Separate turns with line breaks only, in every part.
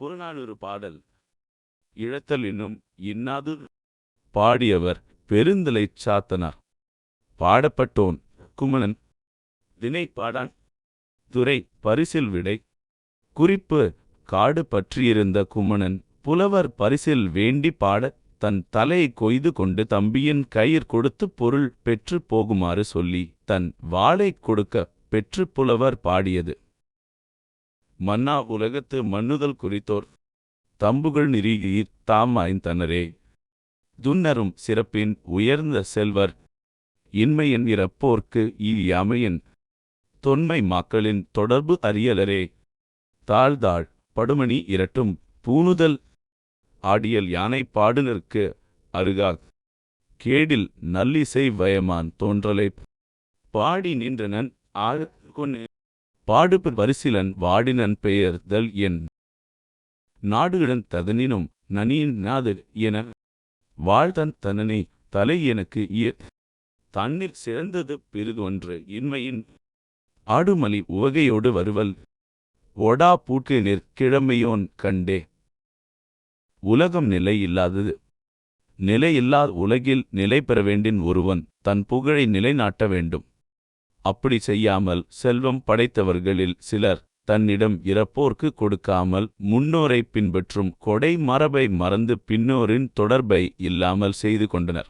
புறநானூறு பாடல். இழத்தல் இன்னும் இன்னாது பாடியவர் பெருந்தலைச் சாத்தனார். பாடப்பட்டோன் குமணன். தினை பாடான் துறை பரிசில் விடை. குறிப்பு காடு பற்றியிருந்த குமணன் புலவர் பரிசில் வேண்டி பாட தன் தலையை கொய்து கொண்டு தம்பியின் கயிர் கொடுத்து பொருள் பெற்று போகுமாறு சொல்லி தன் வாளைக் கொடுக்க பெற்று புலவர் பாடியது. மன்னா உலகத்து மன்னுதல் குறித்தோர். தம்புகள் நிறீர் தாமாய்ந்தனரே துன்னரும் சிறப்பின் உயர்ந்த செல்வர். இன்மையின் இறப்போர்க்கு ஈயாமையன் தொன்மை மாக்களின் தொடர்பு அறியலரே. தாழ்தாள் படுமணி இரட்டும் பூணுதல். ஆடியல் யானை பாடுனர்க்கு அருகா கேடில் நல்லிசை வயமான் தோன்றலை. பாடி நின்றனன் ஆறு கொன்னு. பாடுப வரிசிலன் வாடினன் பெயர்தல் என். நாடுகளன் ததனினும் நனியின் நாது என. வாழ்தன் தனனே தலை எனக்கு இய தண்ணீர் சிறந்தது பிறிதொன்று இன்மையின். ஆடுமலி உவகையோடு வருவல். ஒடா பூட்டு நிற் கிழமையோன் கண்டே. உலகம் நிலை இல்லாதது. நிலையில்லாத உலகில் நிலை பெற வேண்டின் ஒருவன் தன் புகழை நிலைநாட்ட வேண்டும். அப்படி செய்யாமல் செல்வம் படைத்தவர்களில் சிலர் தன்னிடம் இறப்போர்க்கு கொடுக்காமல் முன்னோரை பின்பற்றும் கொடை மரபை மறந்து பின்னோரின் தொடர்பை இல்லாமல் செய்து கொண்டனர்.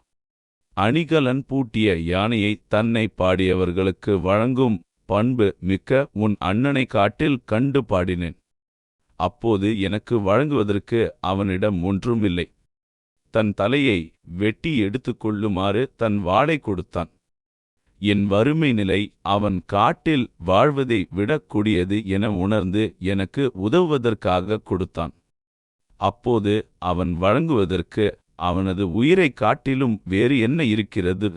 அணிகலன் பூட்டிய யானையை தன்னை பாடியவர்களுக்கு வழங்கும் பண்பு மிக்க உன் அண்ணனை காட்டில் கண்டு பாடினேன். அப்போது எனக்கு வழங்குவதற்கு அவனிடம் ஒன்றுமில்லை. தன் தலையை வெட்டி எடுத்துக்கொள்ளுமாறு தன் வாளை கொடுத்தான். என் வறுமை நிலை அவன் காட்டில் வாழ்வதை விடக்கூடியது என உணர்ந்து எனக்கு உதவுவதற்காக கொடுத்தான். அப்போது அவன் வழங்குவதற்கு அவனது உயிரைக் காட்டிலும் வேறு என்ன இருக்கிறது?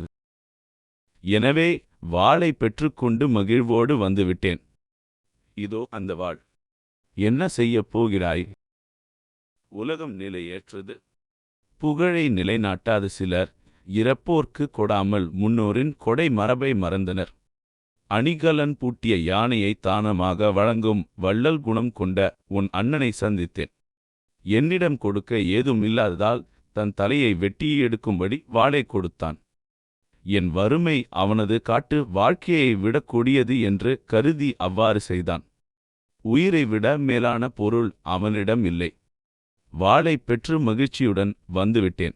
எனவே வாளை பெற்றுக்கொண்டு மகிழ்வோடு வந்துவிட்டேன். இதோ அந்த வாள். என்ன செய்யப் போகிறாய்? உலகம் நிலையேற்றது. புகழை நிலைநாட்டாத சிலர் இறப்போர்க்கு கொடாமல் முன்னோரின் கொடை மரபை மறந்தனர். அணிகலன் பூட்டிய யானையை தானமாக வழங்கும் வள்ளல் குணம் கொண்ட உன் அண்ணனை சந்தித்தேன். என்னிடம் கொடுக்க ஏதும் இல்லாததால் தன் தலையை வெட்டி எடுக்கும்படி வாளை கொடுத்தான். என் வறுமை அவனது காட்டு வாழ்க்கையை விடக் கொடியது என்று கருதி அவ்வாறு செய்தான். உயிரை விட மேலான பொருள் அவனிடம் இல்லை. வாளை பெற்று மகிழ்ச்சியுடன் வந்துவிட்டேன்.